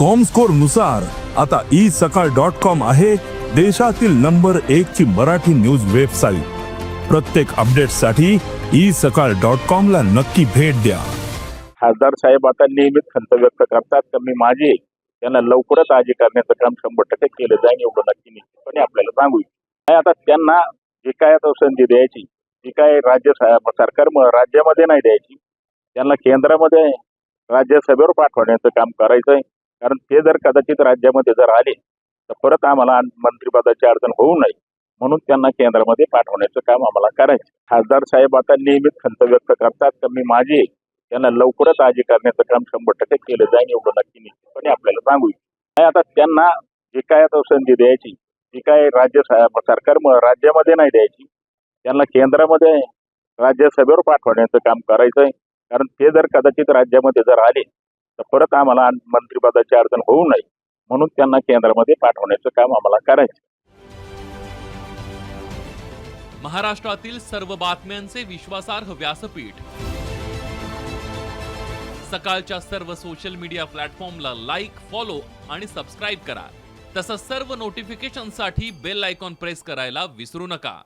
Com स्कोरनुसार आता E सकाळ dot com आहे देशातील नंबर एक ची मराठी न्यूज वेबसाईट प्रत्येक अपडेटसाठी ई सकाळ डॉट कॉम ला नक्की भेट द्या. खासदार साहेब आता नियमित खंत व्यक्त करतात तर मी माझे त्यांना लवकरच आजी करण्याचं काम शंभर टक्के केलं जाईल एवढं नक्की निश्चितपणे आपल्याला सांगू इच्छितो. आता त्यांना जे काय आता संधी द्यायची ती काय राज्य सरकार राज्यामध्ये नाही द्यायची त्यांना केंद्रामध्ये राज्यसभेवर पाठवण्याचं काम करायचं आहे कारण ते जर कदाचित राज्यामध्ये जर आले तर परत आम्हाला मंत्रिपदाची अडचण होऊ नये. म्हणून त्यांना केंद्रामध्ये पाठवण्याचं काम आम्हाला करायचं. खासदार साहेब आता नियमित खंत व्यक्त करतात तर मी माझी त्यांना लवकरच आजी करण्याचं काम शंभर टक्के केलं जाईल एवढं नक्की निश्चितपणे आपल्याला सांगू नाही आता त्यांना जे काय आता संधी द्यायची ती काय राज्य सरकार राज्यामध्ये नाही द्यायची त्यांना केंद्रामध्ये राज्यसभेवर पाठवण्याचं काम करायचं आहे कारण ते जर कदाचित राज्यामध्ये जर आले तर परत आम्हाला मंत्रिपदाची अडचण होऊ नये म्हणून त्यांना केंद्रामध्ये पाठवण्याचं काम आम्हाला करायचं महाराष्ट्रातील सर्व बातम्यांचे विश्वासार्ह व्यासपीठ. सकाळच्या सर्व सोशल मीडिया प्लॅटफॉर्मला लाईक फॉलो आणि सबस्क्राईब करा. तसंच सर्व नोटिफिकेशनसाठी बेल आयकॉन प्रेस करायला विसरू नका.